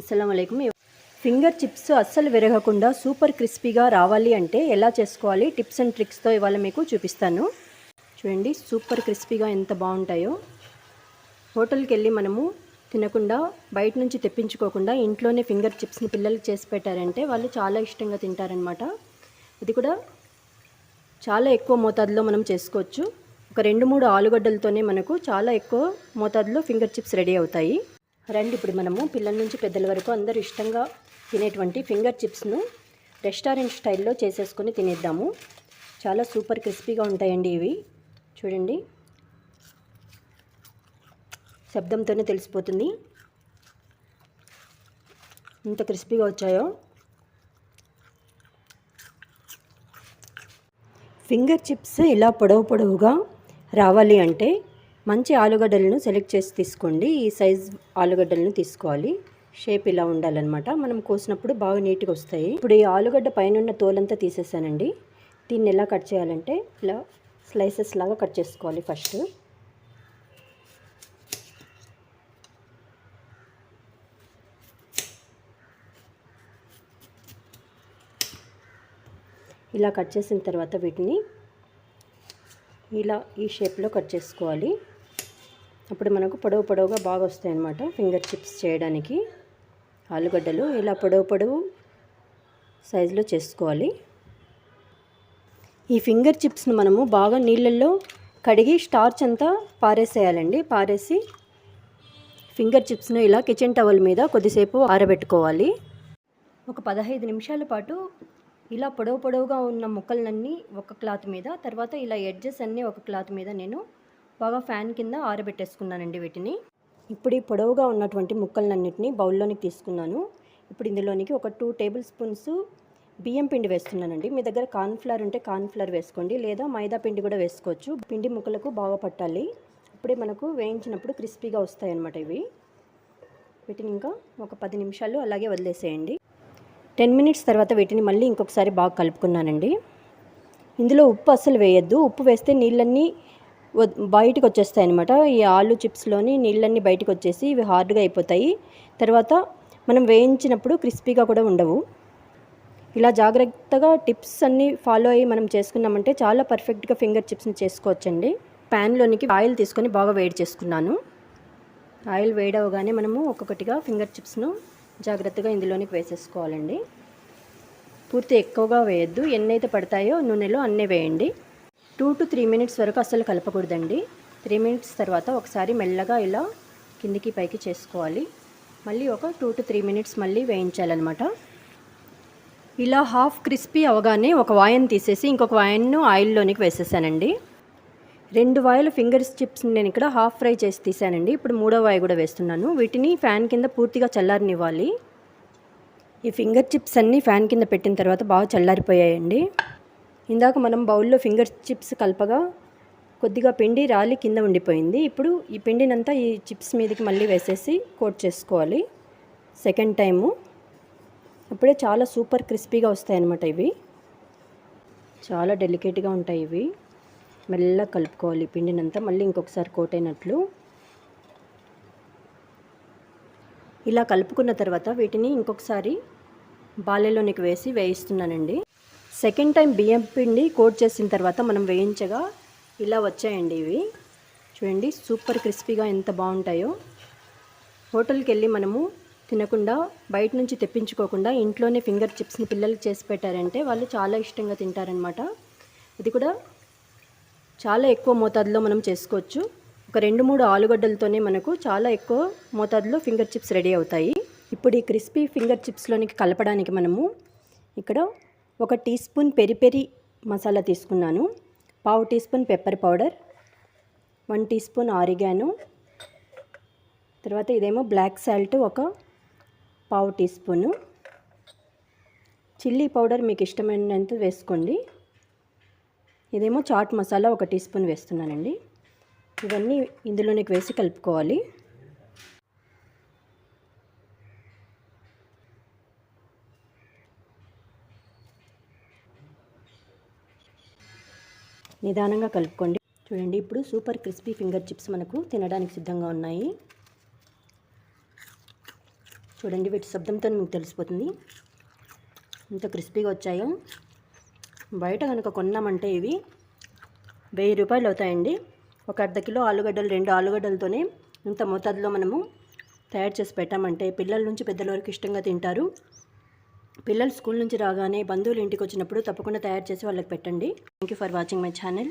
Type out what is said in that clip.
అస్సలం finger chips అస్సలు విరగకుండా super క్రిస్పీగా రావాలి అంటే ఎలా చేసుకోవాలి? టిప్స్ అండ్ ట్రిక్స్తో ఇవాళ మీకు చూపిస్తాను. చూడండి సూపర్ క్రిస్పీగా ఎంత బాగుంటాయో. హోటల్కి వెళ్ళి మనము తినకుండా బయట నుంచి తెప్పించుకోకుండా ఇంట్లోనే ఫింగర్ చిప్స్ని పిల్లలకి చేసి పెట్టారంటే వాళ్ళు చాలా ఇష్టంగా తింటారనమాట ఇది కూడా చాలా ఎక్కువ మోతాదులో మనం చేసుకోవచ్చు. ఒక రెండు మూడు ఆలుగడ్డలతోనే మనకు చాలా ఎక్కువ మోతాదులో ఫింగర్ చిప్స్ రెడీ అవుతాయి. రండి ఇప్పుడు మనము పిల్లల నుంచి పెద్దల వరకు అందరూ ఇష్టంగా తినేటువంటి ఫింగర్ చిప్స్ను రెస్టారెంట్ స్టైల్లో చేసేసుకొని తినేద్దాము. చాలా సూపర్ క్రిస్పీగా ఉంటాయండి ఇవి. చూడండి. శబ్దంతోనే తెలిసిపోతుంది. ఎంత క్రిస్పీగా వచ్చాయో. ఫింగర్ చిప్స్ ఇలా పొడవు పొడవుగా రావాలి అంటే మంచి ఆలుగడ్డలను సెలెక్ట్ చేసి తీసుకోండి. ఈ సైజ్ ఆలుగడ్డలను తీసుకోవాలి. షేప్ ఇలా ఉండాలన్నమాట. మనం కోసినప్పుడు బాగా నీట్గా వస్తాయి. ఇప్పుడు ఈ ఆలుగడ్డ పైన తోలంతా తీసేసానండి. దీన్ని ఎలా కట్ చేయాలంటే ఇలా స్లైసెస్ లాగా కట్ చేసుకోవాలి ఫస్ట్. ఇలా కట్ చేసిన తర్వాత వీటిని ఇలా ఈ షేప్లో కట్ చేసుకోవాలి. అప్పుడు మనకు పొడవు పొడవుగా బాగా వస్తాయి అన్నమాట. ఫింగర్ చిప్స్ చేయడానికి. ఆలుగడ్డలు ఇలా పొడవు పొడవు సైజులో చేసుకోవాలి. ఈ ఫింగర్ చిప్స్ను మనము బాగా నీళ్ళల్లో కడిగి స్టార్చ్ అంతా పారేసేయాలండి. పారేసి ఫింగర్ చిప్స్ను ఇలా కిచెన్ టవల్ మీద కొద్దిసేపు ఆరబెట్టుకోవాలి. ఒక పదహైదు నిమిషాల పాటు ఇలా పొడవు పొడవుగా ఉన్న ముక్కలన్నీ ఒక క్లాత్ మీద తర్వాత ఇలా ఎడ్జెస్ అన్నీ ఒక క్లాత్ మీద నేను బాగా ఫ్యాన్ కింద ఆరబెట్టేసుకున్నానండి వీటిని. ఇప్పుడు ఈ పొడవుగా ఉన్నటువంటి ముక్కలన్నింటినీ బౌల్లోనికి తీసుకున్నాను. ఇప్పుడు ఇందులోనికి ఒక టూ టేబుల్ స్పూన్స్ బియ్యం పిండి వేస్తున్నానండి. మీ దగ్గర కార్న్ఫ్లవర్ ఉంటే కార్న్ఫ్లవర్ వేసుకోండి లేదా మైదా పిండి కూడా వేసుకోవచ్చు. పిండి ముక్కలకు బాగా పట్టాలి. అప్పుడే మనకు వేయించినప్పుడు క్రిస్పీగా వస్తాయన్నమాట ఇవి. వీటిని ఇంకా ఒక పది నిమిషాలు అలాగే వదిలేసేయండి. టెన్ మినిట్స్ తర్వాత వీటిని మళ్ళీ ఇంకొకసారి బాగా కలుపుకున్నానండి. ఇందులో ఉప్పు అస్సలు వేయద్దు. ఉప్పు వేస్తే నీళ్ళన్నీ బయటకు వచ్చేస్తాయి అనమాట ఈ ఆలు చిప్స్లోని నీళ్ళన్నీ బయటకు వచ్చేసి ఇవి హార్డ్గా అయిపోతాయి. తర్వాత మనం వేయించినప్పుడు క్రిస్పీగా కూడా ఉండవు. ఇలా జాగ్రత్తగా టిప్స్ అన్నీ ఫాలో అయ్యి మనం చేసుకున్నామంటే చాలా పర్ఫెక్ట్గా ఫింగర్ చిప్స్ని చేసుకోవచ్చండి. ప్యాన్లోనికి ఆయిల్ తీసుకొని బాగా వేడి చేసుకున్నాను. ఆయిల్ వేడవగానే మనము ఒక్కొక్కటిగా ఫింగర్ చిప్స్ను జాగ్రత్తగా ఇందులోనికి వేసేసుకోవాలండి. పూర్తి ఎక్కువగా వేయద్దు. ఎన్నైతే పడతాయో నూనెలో అన్నీ వేయండి. టూ టు త్రీ మినిట్స్ వరకు అస్సలు కలపకూడదండి. త్రీ మినిట్స్ తర్వాత ఒకసారి మెల్లగా ఇలా కిందికి పైకి చేసుకోవాలి. మళ్ళీ ఒక టూ టు త్రీ మినిట్స్ మళ్ళీ వేయించాలన్నమాట. ఇలా హాఫ్ క్రిస్పీ అవగానే ఒక వాయన్ తీసేసి ఇంకొక వాయన్ను ఆయిల్లోనికి వేసేసానండి. రెండు వాయిల ఫింగర్స్ చిప్స్ నేను ఇక్కడ హాఫ్ ఫ్రై చేసి తీసానండి. ఇప్పుడు మూడో వాయి కూడా వేస్తున్నాను. వీటిని ఫ్యాన్ కింద పూర్తిగా చల్లారనివ్వాలి. ఈ ఫింగర్ చిప్స్ అన్నీ ఫ్యాన్ కింద పెట్టిన తర్వాత బాగా చల్లారిపోయాయండి. ఇందాక మనం బౌల్లో ఫింగర్ చిప్స్ కలపగా కొద్దిగా పిండి రాలి కింద ఉండిపోయింది. ఇప్పుడు ఈ పిండినంతా ఈ చిప్స్ మీదకి మళ్ళీ వేసేసి కోట్ చేసుకోవాలి. Second time. అప్పుడే చాలా సూపర్ క్రిస్పీగా వస్తాయన్నమాట ఇవి. చాలా డెలికేట్గా ఉంటాయి ఇవి. మెల్లగా కలుపుకోవాలి పిండినంతా. మళ్ళీ ఇంకొకసారి కోట్ అయినట్లు. ఇలా కలుపుకున్న తర్వాత వీటిని ఇంకొకసారి బాలెలోనికి వేసి వేయిస్తున్నానండి. సెకండ్ టైం బియ్యం పిండి కోట్ చేసిన తర్వాత మనం వేయించగా ఇలా వచ్చాయండి ఇవి. చూడండి సూపర్ క్రిస్పీగా ఎంత బాగుంటాయో. హోటల్కి వెళ్ళి మనము తినకుండా బయట నుంచి తెప్పించుకోకుండా ఇంట్లోనే ఫింగర్ చిప్స్ని పిల్లలకి చేసి పెట్టారంటే వాళ్ళు చాలా ఇష్టంగా తింటారనమాట ఇది కూడా చాలా ఎక్కువ మోతాదులో మనం చేసుకోవచ్చు. ఒక రెండు మూడు ఆలుగడ్డలతోనే మనకు చాలా ఎక్కువ మోతాదులో ఫింగర్ చిప్స్ రెడీ అవుతాయి. ఇప్పుడు ఈ క్రిస్పీ ఫింగర్ చిప్స్లోనికి కలపడానికి మనము ఇక్కడ ఒక teaspoon peri peri masala తీసుకున్నాను. పావు teaspoon pepper powder one teaspoon ఆరిగాను. తర్వాత ఇదేమో బ్లాక్ సాల్ట్ ఒక పావు టీ స్పూను. చిల్లీ పౌడర్ మీకు ఇష్టమైనంత వేసుకోండి. ఇదేమో చాట్ మసాలా ఒక టీ స్పూన్ వేస్తున్నానండి. ఇవన్నీ ఇందులోనికి వేసి కలుపుకోవాలి. నిదానంగా కలుపుకోండి. చూడండి ఇప్పుడు సూపర్ క్రిస్పీ ఫింగర్ చిప్స్ మనకు తినడానికి సిద్ధంగా ఉన్నాయి. చూడండి వీటి శబ్దంతో మీకు తెలిసిపోతుంది. ఇంత క్రిస్పీగా వచ్చాయో. బయట కనుక కొన్నామంటే ఇవి వెయ్యి రూపాయలు అవుతాయండి. ఒక అర్ధ కిలో ఆలుగడ్డలు రెండు ఆలుగడ్డలతోనే ఇంత మోతాదులో మనము తయారు చేసి పెట్టామంటే పిల్లల నుంచి పెద్దల వరకు ఇష్టంగా తింటారు. పిల్లలు స్కూల్ నుంచి రాగానే బంధువులు ఇంటికి వచ్చినప్పుడు తప్పకుండా తయారు చేసి వాళ్ళకి పెట్టండి. Thank you for watching my channel